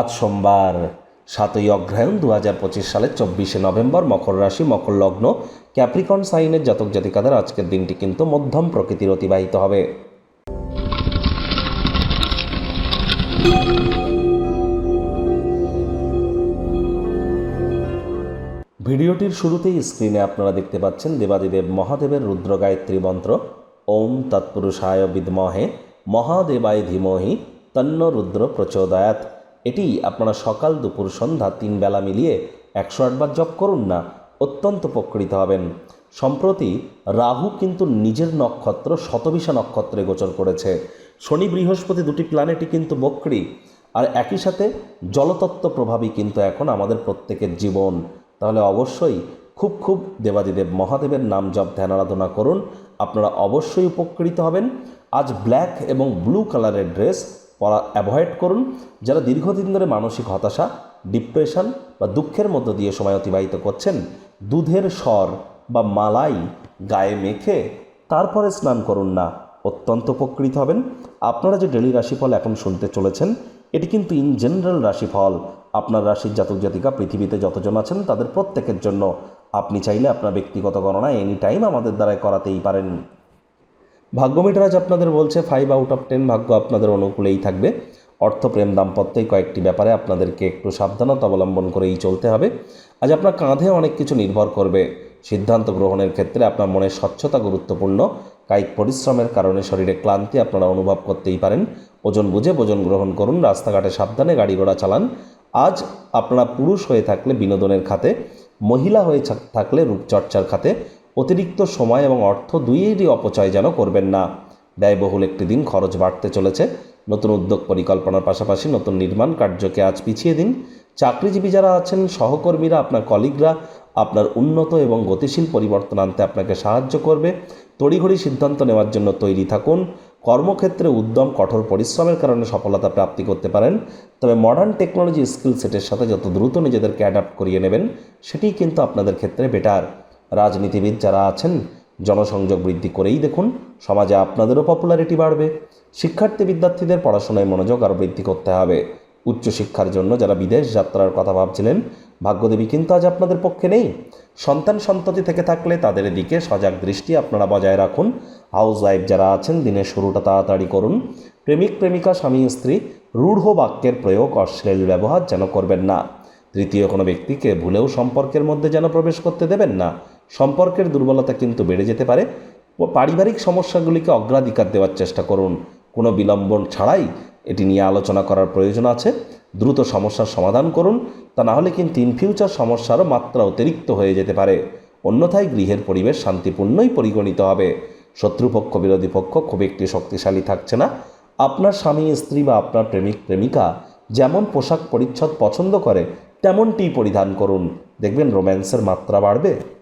আজ সোমবার, সাতই অগ্রহায়ণ দু হাজার পঁচিশ সালের চব্বিশে নভেম্বর, মকর রাশি, মকর লগ্ন, ক্যাপ্রিকন সাইনের জাতক জাতিকাদের আজকের দিনটি কিন্তু মধ্যম প্রকৃতির অতিবাহিত হবে। ভিডিওটির শুরুতেই স্ক্রিনে আপনারা দেখতে পাচ্ছেন দেবাদিদেব মহাদেবের রুদ্র গায়ত্রী মন্ত্র, ওম তৎপুরুষায় বিদ্মহে, মহাদেবায় ধীমহি, তন্ন রুদ্র প্রচোদয়াত এটি আপনারা সকাল দুপুর সন্ধ্যা তিন বেলা মিলিয়ে একশো আটবার জপ করুন না, অত্যন্ত উপকৃত হবেন। সম্প্রতি রাহু কিন্তু নিজের নক্ষত্র শতবিশা নক্ষত্রে গোচর করেছে। শনি বৃহস্পতি দুটি প্ল্যানেটই কিন্তু বক্রী, আর একই সাথে জলতত্ত্ব প্রভাবই কিন্তু এখন আমাদের প্রত্যেকের জীবন। তাহলে অবশ্যই খুব খুব দেবাদিদেব মহাদেবের নাম জপ, ধ্যান, আরাধনা করুন। আপনারা অবশ্যই উপকৃত হবেন। আজ ব্ল্যাক এবং ব্লু কালারের ড্রেস পরা অ্যাভয়েড করুন। যারা দীর্ঘদিন ধরে মানসিক হতাশা ডিপ্রেশন বা দুঃখের মধ্য দিয়ে সময় অতিবাহিত করছেন, দুধের স্বর বা মালাই গায়ে মেখে তারপরে স্নান করুন না। অত্যন্ত উপকৃত হবেন। আপনারা যে ডেলি রাশিফল এখন শুনতে চলেছেন, এটি কিন্তু ইন জেনারেল রাশিফল। আপনার রাশির জাতক জাতিকা পৃথিবীতে যতজন আছেন, তাদের প্রত্যেকের জন্য। আপনি চাইলে আপনার ব্যক্তিগত গণনা এনি টাইম আমাদের দ্বারাই করাতেই পারেন। ভাগ্য মিটার আজ আপনাদের বলছে ফাইভ আউট অফ টেন ভাগ্য আপনাদের অনুকূলেই থাকবে। অর্থ প্রেম দাম্পত্যই কয়েকটি ব্যাপারে আপনাদেরকে একটু সাবধানতা অবলম্বন করেই চলতে হবে। আজ আপনার কাঁধে অনেক কিছু নির্ভর করবে। সিদ্ধান্ত গ্রহণের ক্ষেত্রে আপনার মনের স্বচ্ছতা গুরুত্বপূর্ণ। কায়িক পরিশ্রমের কারণে শরীরে ক্লান্তি আপনারা অনুভব করতেই পারেন। ওজন বুঝে ওজন গ্রহণ করুন, রাস্তাঘাটে সাবধানে গাড়ি ঘোড়া চালান। আজ আপনারা পুরুষ হয়ে থাকলে বিনোদনের খাতে, মহিলা হয়ে থাক- থাকলে রূপচর্চার খাতে অতিরিক্ত সময় এবং অর্থ দুইয়েরই অপচয় যেন করবেন না। ব্যয়বহুল একটি দিন খরচ বাড়তে চলেছে। নতুন উদ্যোগ পরিকল্পনার পাশাপাশি নতুন নির্মাণ কার্যকে আজ পিছিয়ে দিন। চাকরিজীবী যারা আছেন, সহকর্মীরা, আপনার কলিগরা, আপনার উন্নত এবং গতিশীল পরিবর্তন আনতে আপনাকে সাহায্য করবে। তড়িঘড়ি সিদ্ধান্ত নেওয়ার জন্য তৈরি থাকুন। কর্মক্ষেত্রে উদ্যম, কঠোর পরিশ্রমের কারণে সফলতা প্রাপ্তি করতে পারেন। তবে মডার্ন টেকনোলজি স্কিল সেটের সাথে যত দ্রুত নিজেদেরকে অ্যাডাপ্ট করিয়ে নেবেন, সেটিই কিন্তু আপনাদের ক্ষেত্রে বেটার রাজনীতিবিদ যারা আছেন, জনসংযোগ বৃদ্ধি করেই দেখুন, সমাজে আপনাদেরও পপুলারিটি বাড়বে। শিক্ষার্থী বিদ্যার্থীদের পড়াশোনায় মনোযোগ আরও বৃদ্ধি করতে হবে। উচ্চশিক্ষার জন্য যারা বিদেশ যাত্রার কথা ভাবছিলেন, ভাগ্যদেবী কিন্তু আজ আপনাদের পক্ষে নেই। সন্তান সন্ততি থেকে থাকলে তাদের দিকে সজাগ দৃষ্টি আপনারা বজায় রাখুন। হাউস ওয়াইফ যারা আছেন, দিনের শুরুটা তাড়াতাড়ি করুন। প্রেমিক, প্রেমিকা, স্বামী, স্ত্রী, রূঢ় বাক্যের প্রয়োগ, অশ্লীল ব্যবহার যেন করবেন না। তৃতীয় কোনো ব্যক্তিকে ভুলেও সম্পর্কের মধ্যে যেন প্রবেশ করতে দেবেন না। সম্পর্কের দুর্বলতা কিন্তু বেড়ে যেতে পারে। ও পারিবারিক সমস্যাগুলিকে অগ্রাধিকার দেওয়ার চেষ্টা করুন। কোনো বিলম্বন ছাড়াই এটি নিয়ে আলোচনা করার প্রয়োজন আছে। দ্রুত সমস্যার সমাধান করুন। তা না হলে কিন্তু ইন ফিউচার সমস্যারও মাত্রা অতিরিক্ত হয়ে যেতে পারে। অন্যথায় গৃহের পরিবেশ শান্তিপূর্ণই পরিগণিত হবে। শত্রুপক্ষ, বিরোধী পক্ষ খুব একটি শক্তিশালী থাকছে না। আপনার স্বামী, স্ত্রী বা আপনার প্রেমিক, প্রেমিকা যেমন পোশাক পরিচ্ছদ পছন্দ করে, তেমনটিই পরিধান করুন। দেখবেন রোম্যান্সের মাত্রা বাড়বে।